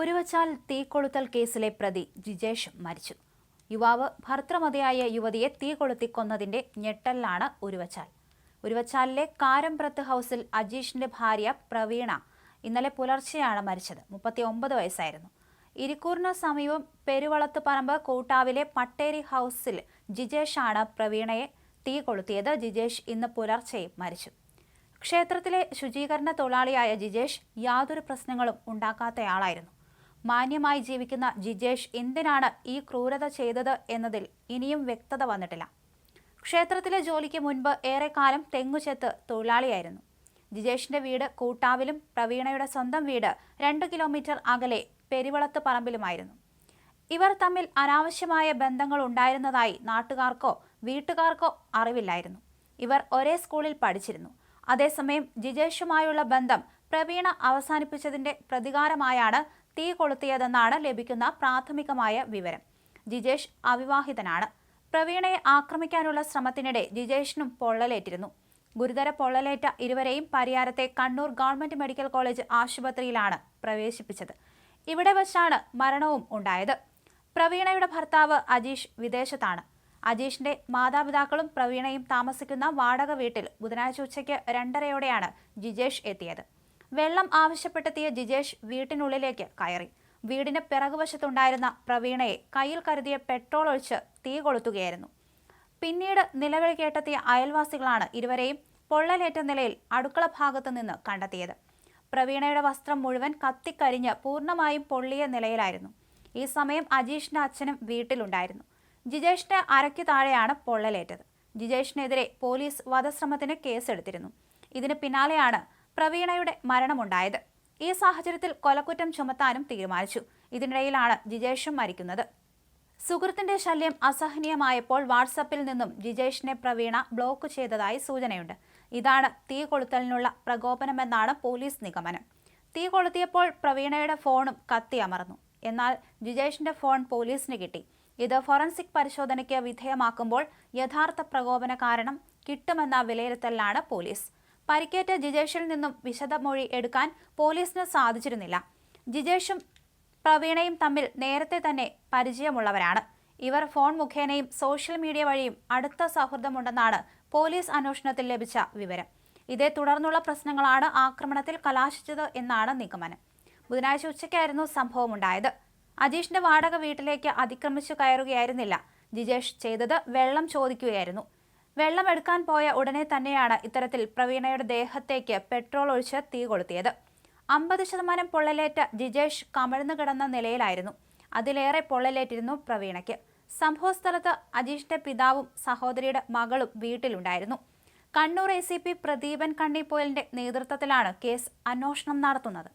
ഉരുവച്ചാൽ തീകൊളുത്തൽ കേസിലെ പ്രതി ജിജേഷ് മരിച്ചു. യുവാവ് ഭർത്തൃമതിയായ യുവതിയെ തീ കൊളുത്തി കൊന്നതിന്റെ ഞെട്ടലിലാണ് ഉരുവച്ചാൽ ഉരുവച്ചാലിലെ കാരംപ്രത്ത് ഹൗസിൽ അജീഷിന്റെ ഭാര്യ പ്രവീണ ഇന്നലെ പുലർച്ചെയാണ് മരിച്ചത്. മുപ്പത്തി ഒമ്പത് വയസ്സായിരുന്നു. ഇരിക്കൂറിന് സമീപം പെരുവളത്ത് പറമ്പ് കൂട്ടാവിലെ പട്ടേരി ഹൗസിൽ ജിജേഷാണ് പ്രവീണയെ തീ കൊളുത്തിയത് ജിജേഷ് ഇന്ന് പുലർച്ചെ മരിച്ചു. ക്ഷേത്രത്തിലെ ശുചീകരണ തൊഴിലാളിയായ ജിജേഷ് യാതൊരു പ്രശ്നങ്ങളും ഉണ്ടാക്കാത്തയാളായിരുന്നു. മാന്യമായി ജീവിക്കുന്ന ജിജേഷ് എന്തിനാണ് ഈ ക്രൂരത ചെയ്തത് എന്നതിൽ ഇനിയും വ്യക്തത വന്നിട്ടില്ല. ക്ഷേത്രത്തിലെ ജോലിക്ക് മുൻപ് ഏറെക്കാലം തെങ്ങുചെത്ത് തൊഴിലാളിയായിരുന്നു. ജിജേഷിന്റെ വീട് കൂട്ടാവിലും പ്രവീണയുടെ സ്വന്തം വീട് രണ്ട് കിലോമീറ്റർ അകലെ പെരുവളത്ത് പറമ്പിലുമായിരുന്നു. ഇവർ തമ്മിൽ അനാവശ്യമായ ബന്ധങ്ങൾ ഉണ്ടായിരുന്നതായി നാട്ടുകാർക്കോ വീട്ടുകാർക്കോ അറിവില്ലായിരുന്നു. ഇവർ ഒരേ സ്കൂളിൽ പഠിച്ചിരുന്നു. അതേസമയം ജിജേഷുമായുള്ള ബന്ധം പ്രവീണ അവസാനിപ്പിച്ചതിന്റെ പ്രതികാരമായാണ് തീ കൊളുത്തിയതെന്നാണ് ലഭിക്കുന്ന പ്രാഥമികമായ വിവരം. ജിജേഷ് അവിവാഹിതനാണ്. പ്രവീണയെ ആക്രമിക്കാനുള്ള ശ്രമത്തിനിടെ ജിജേഷിനും പൊള്ളലേറ്റിരുന്നു. ഗുരുതര പൊള്ളലേറ്റ ഇരുവരെയും പരിയാരത്തെ കണ്ണൂർ ഗവൺമെന്റ് മെഡിക്കൽ കോളേജ് ആശുപത്രിയിലാണ് പ്രവേശിപ്പിച്ചത്. ഇവിടെ വച്ചാണ് മരണവും ഉണ്ടായത്. പ്രവീണയുടെ ഭർത്താവ് അജീഷ് വിദേശത്താണ്. അജീഷിന്റെ മാതാപിതാക്കളും പ്രവീണയും താമസിക്കുന്ന വാടക വീട്ടിൽ ബുധനാഴ്ച ഉച്ചയ്ക്ക് രണ്ടരയോടെയാണ് ജിജേഷ് എത്തിയത്. വെള്ളം ആവശ്യപ്പെട്ടെത്തിയ ജിജേഷ് വീട്ടിനുള്ളിലേക്ക് കയറി. വീടിന് പിറകുവശത്തുണ്ടായിരുന്ന പ്രവീണയെ കയ്യിൽ കരുതിയ പെട്രോൾ ഒഴിച്ച് തീ കൊളുത്തുകയായിരുന്നു. പിന്നീട് നിലവിളി കേട്ടെത്തിയ അയൽവാസികളാണ് ഇരുവരെയും പൊള്ളലേറ്റ നിലയിൽ അടുക്കള ഭാഗത്തു നിന്ന് കണ്ടെത്തിയത്. പ്രവീണയുടെ വസ്ത്രം മുഴുവൻ കത്തിക്കരിഞ്ഞ് പൂർണമായും പൊള്ളിയ നിലയിലായിരുന്നു. ഈ സമയം അജീഷിന്റെ അച്ഛനും വീട്ടിലുണ്ടായിരുന്നു. ജിജേഷിന്റെ അരയ്ക്ക് താഴെയാണ് പൊള്ളലേറ്റത്. ജിജേഷിനെതിരെ പോലീസ് വധശ്രമത്തിന് കേസെടുത്തിരുന്നു. ഇതിന് പിന്നാലെയാണ് പ്രവീണയുടെ മരണമുണ്ടായത്. ഈ സാഹചര്യത്തിൽ കൊലക്കുറ്റം ചുമത്താനും തീരുമാനിച്ചു. ഇതിനിടയിലാണ് ജിജേഷും മരിക്കുന്നത്. സുഹൃത്തിന്റെ ശല്യം അസഹനീയമായപ്പോൾ വാട്സപ്പിൽ നിന്നും ജിജേഷിനെ പ്രവീണ ബ്ലോക്ക് ചെയ്തതായി സൂചനയുണ്ട്. ഇതാണ് തീ കൊളുത്തലിനുള്ള പ്രകോപനമെന്നാണ് പോലീസ് നിഗമനം. തീ കൊളുത്തിയപ്പോൾ പ്രവീണയുടെ ഫോണും കത്തി അമർന്നു. എന്നാൽ ജിജേഷിന്റെ ഫോൺ പോലീസിന് കിട്ടി. ഇത് ഫോറൻസിക് പരിശോധനയ്ക്ക് വിധേയമാക്കുമ്പോൾ യഥാർത്ഥ പ്രകോപന കാരണം കിട്ടുമെന്ന വിലയിരുത്തലിലാണ് പോലീസ്. പരിക്കേറ്റ ജിജേഷിൽ നിന്നും വിശദമൊഴി എടുക്കാൻ പോലീസിന് സാധിച്ചിരുന്നില്ല. ജിജേഷും പ്രവീണയും തമ്മിൽ നേരത്തെ തന്നെ പരിചയമുള്ളവരാണ്. ഇവർ ഫോൺ മുഖേനയും സോഷ്യൽ മീഡിയ വഴിയും അടുത്ത സൗഹൃദമുണ്ടെന്നാണ് പോലീസ് അന്വേഷണത്തിൽ ലഭിച്ച വിവരം. ഇതേ തുടർന്നുള്ള പ്രശ്നങ്ങളാണ് ആക്രമണത്തിൽ കലാശിച്ചത് എന്നാണ് നിഗമനം. ബുധനാഴ്ച ഉച്ചയ്ക്കായിരുന്നു സംഭവമുണ്ടായത്. അജീഷിന്റെ വാടക വീട്ടിലേക്ക് അതിക്രമിച്ചു കയറുകയായിരുന്നില്ല. ജിജേഷ് ചെയ്തത് വെള്ളം ചോദിക്കുകയായിരുന്നു. വെള്ളം എടുക്കാൻ പോയ ഉടനെ തന്നെയാണ് ഇത്തരത്തിൽ പ്രവീണയുടെ ദേഹത്തേക്ക് പെട്രോൾ ഒഴിച്ച് തീ കൊളുത്തിയത്. അമ്പത് ശതമാനം പൊള്ളലേറ്റ ജിജേഷ് കമഴ്ന്നു കിടന്ന നിലയിലായിരുന്നു. അതിലേറെ പൊള്ളലേറ്റിരുന്നു പ്രവീണയ്ക്ക്. സംഭവസ്ഥലത്ത് അജീഷിന്റെ പിതാവും സഹോദരിയുടെ മകളും വീട്ടിലുണ്ടായിരുന്നു. Kannur A C P Pradeepan കണ്ണിപ്പോയലിന്റെ നേതൃത്വത്തിലാണ് കേസ് അന്വേഷണം നടത്തുന്നത്.